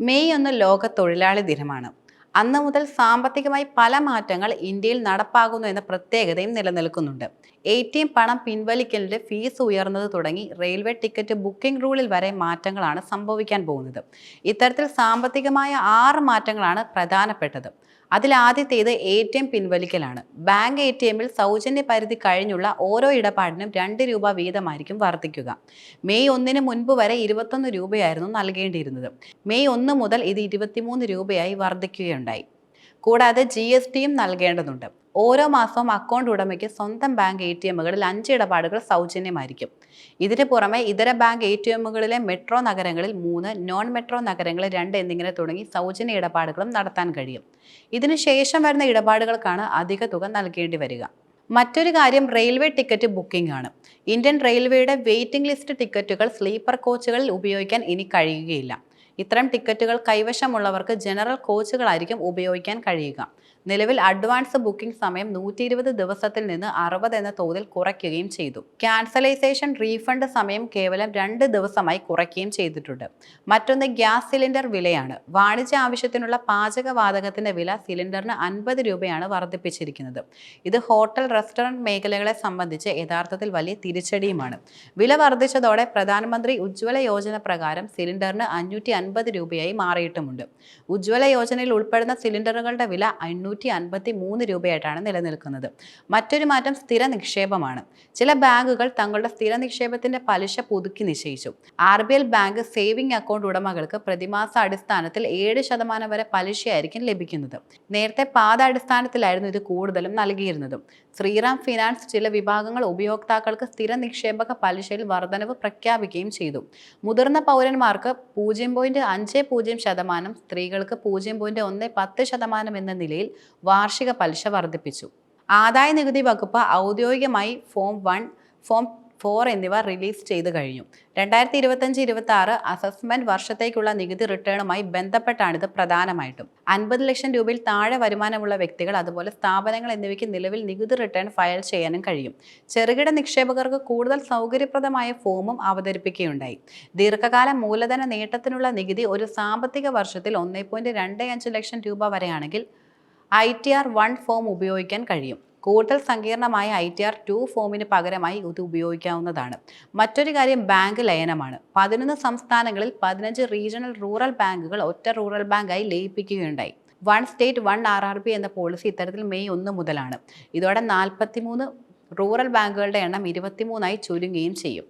May ഒന്ന് ലോക തൊഴിലാളി ദിനമാണ്. അന്ന് മുതൽ സാമ്പത്തികമായി പല മാറ്റങ്ങൾ ഇന്ത്യയിൽ നടപ്പാകുന്നു എന്ന പ്രത്യേകതയും നിലനിൽക്കുന്നുണ്ട്. എ ടി എം പണം പിൻവലിക്കലിന്റെ ഫീസ് ഉയർന്നത് തുടങ്ങി റെയിൽവേ ടിക്കറ്റ് ബുക്കിംഗ് റൂളിൽ വരെ മാറ്റങ്ങളാണ് സംഭവിക്കാൻ പോകുന്നത്. ഇത്തരത്തിൽ സാമ്പത്തികമായ ആറ് മാറ്റങ്ങളാണ് പ്രധാനപ്പെട്ടത്. അതിൽ ആദ്യത്തേത് എ ടി എം പിൻവലിക്കലാണ്. ബാങ്ക് എ ടി എമ്മിൽ സൗജന്യ പരിധി കഴിഞ്ഞുള്ള ഓരോ ഇടപാടിനും രണ്ട് രൂപ വീതമായിരിക്കും വർദ്ധിക്കുക. മെയ് ഒന്നിന് മുൻപ് വരെ ഇരുപത്തൊന്ന് രൂപയായിരുന്നു നൽകേണ്ടിയിരുന്നത്. മെയ് ഒന്ന് മുതൽ ഇത് ഇരുപത്തിമൂന്ന് രൂപയായി വർദ്ധിക്കുകയുണ്ടായി. കൂടാതെ ജി എസ് ടിയും നൽകേണ്ടതുണ്ട്. ഓരോ മാസവും അക്കൗണ്ട് ഉടമയ്ക്ക് സ്വന്തം ബാങ്ക് എ ടി എമ്മുകളിൽ അഞ്ച് ഇടപാടുകൾ സൗജന്യമായിരിക്കും. ഇതിന് പുറമെ ഇതര ബാങ്ക് എ ടി എമ്മുകളിലെ മെട്രോ നഗരങ്ങളിൽ മൂന്ന് നോൺ മെട്രോ നഗരങ്ങളിൽ രണ്ട് എന്നിങ്ങനെ തുടങ്ങി സൗജന്യ ഇടപാടുകളും നടത്താൻ കഴിയും. ഇതിനുശേഷം വരുന്ന ഇടപാടുകൾക്കാണ് അധിക തുക നൽകേണ്ടി വരിക. മറ്റൊരു കാര്യം റെയിൽവേ ടിക്കറ്റ് ബുക്കിംഗ് ആണ്. ഇന്ത്യൻ റെയിൽവേയുടെ വെയിറ്റിംഗ് ലിസ്റ്റ് ടിക്കറ്റുകൾ സ്ലീപ്പർ കോച്ചുകളിൽ ഉപയോഗിക്കാൻ ഇനി കഴിയുകയില്ല. ഇത്തരം ടിക്കറ്റുകൾ കൈവശമുള്ളവർക്ക് ജനറൽ കോച്ചുകളായിരിക്കും ഉപയോഗിക്കാൻ കഴിയുക. നിലവിൽ അഡ്വാൻസ് ബുക്കിംഗ് സമയം നൂറ്റി ഇരുപത് ദിവസത്തിൽ നിന്ന് അറുപത് എന്ന തോതിൽ കുറയ്ക്കുകയും ചെയ്തു. ക്യാൻസലൈസേഷൻ റീഫണ്ട് സമയം കേവലം രണ്ട് ദിവസമായി കുറയ്ക്കുകയും ചെയ്തിട്ടുണ്ട്. മറ്റൊന്ന് ഗ്യാസ് സിലിണ്ടർ വിലയാണ്. വാണിജ്യ ആവശ്യത്തിനുള്ള പാചകവാതകത്തിന്റെ വില സിലിണ്ടറിന് അൻപത് രൂപയാണ് വർദ്ധിപ്പിച്ചിരിക്കുന്നത്. ഇത് ഹോട്ടൽ റെസ്റ്റോറന്റ് മേഖലകളെ സംബന്ധിച്ച് യഥാർത്ഥത്തിൽ വലിയ തിരിച്ചടിയുമാണ്. വില വർദ്ധിച്ചതോടെ പ്രധാനമന്ത്രി ഉജ്ജ്വല യോജന പ്രകാരം സിലിണ്ടറിന് അഞ്ഞൂറ്റി അൻപത് രൂപയായി മാറിയിട്ടുമുണ്ട്. ഉജ്ജ്വല യോജനയിൽ ഉൾപ്പെടുന്ന സിലിണ്ടറുകളുടെ വില അഞ്ഞൂറ്റി അൻപത്തി മൂന്ന് രൂപയായിട്ടാണ് നിലനിൽക്കുന്നത്. മറ്റൊരു മാറ്റം സ്ഥിര നിക്ഷേപമാണ്. ചില ബാങ്കുകൾ തങ്ങളുടെ സ്ഥിര നിക്ഷേപത്തിന്റെ പലിശ പുതുക്കി നിശ്ചയിച്ചു. R B L bank saving account ഉടമകൾക്ക് പ്രതിമാസ അടിസ്ഥാനത്തിൽ ഏഴ് ശതമാനം വരെ പലിശയായിരിക്കും ലഭിക്കുന്നത്. നേരത്തെ പാത അടിസ്ഥാനത്തിലായിരുന്നു ഇത് കൂടുതലും നൽകിയിരുന്നത്. ശ്രീറാം ഫിനാൻസ് ചില വിഭാഗങ്ങൾ ഉപയോക്താക്കൾക്ക് സ്ഥിര നിക്ഷേപക പലിശയിൽ വർധനവ് പ്രഖ്യാപിക്കുകയും ചെയ്തു. മുതിർന്ന പൗരന്മാർക്ക് പൂജ്യം പോയിന്റ് അഞ്ച് പൂജ്യം ശതമാനം സ്ത്രീകൾക്ക് പൂജ്യം പോയിന്റ് ഒന്ന് പത്ത് ശതമാനം എന്ന നിലയിൽ വാർഷിക പലിശ വർദ്ധിപ്പിച്ചു. ആദായ നികുതി വകുപ്പ് ഔദ്യോഗികമായി ഫോം വൺ ഫോം ഫോർ എന്നിവ റിലീസ് ചെയ്തു കഴിഞ്ഞു. രണ്ടായിരത്തി ഇരുപത്തഞ്ച് ഇരുപത്തി ആറ് അസസ്മെന്റ് വർഷത്തേക്കുള്ള നികുതി റിട്ടേണുമായി ബന്ധപ്പെട്ടാണിത് പ്രധാനമായിട്ടും. അൻപത് ലക്ഷം രൂപയിൽ താഴെ വരുമാനമുള്ള വ്യക്തികൾ അതുപോലെ സ്ഥാപനങ്ങൾ എന്നിവയ്ക്ക് നിലവിൽ നികുതി റിട്ടേൺ ഫയൽ ചെയ്യാനും കഴിയും. ചെറുകിട നിക്ഷേപകർക്ക് കൂടുതൽ സൗകര്യപ്രദമായ ഫോമും അവതരിപ്പിക്കുകയുണ്ടായി. ദീർഘകാല മൂലധന നേട്ടത്തിനുള്ള നികുതി ഒരു സാമ്പത്തിക വർഷത്തിൽ ഒന്നേ ലക്ഷം രൂപ വരെയാണെങ്കിൽ I T R one form ഉപയോഗിക്കാൻ കഴിയും. കൂടുതൽ സങ്കീർണമായ ഐ ടി ആർ ടു ഫോമിന് പകരമായി ഇത് ഉപയോഗിക്കാവുന്നതാണ്. മറ്റൊരു കാര്യം ബാങ്ക് ലയനമാണ്. പതിനൊന്ന് സംസ്ഥാനങ്ങളിൽ പതിനഞ്ച് റീജിയണൽ റൂറൽ ബാങ്കുകൾ ഒറ്റ റൂറൽ ബാങ്കായി ലയിപ്പിക്കുകയുണ്ടായി. One state one R R B എന്ന പോളിസി ഇത്തരത്തിൽ മെയ് ഒന്ന് മുതലാണ്. ഇതോടെ നാൽപ്പത്തിമൂന്ന് റൂറൽ ബാങ്കുകളുടെ എണ്ണം ഇരുപത്തിമൂന്നായി ചുരുങ്ങുകയും ചെയ്യും.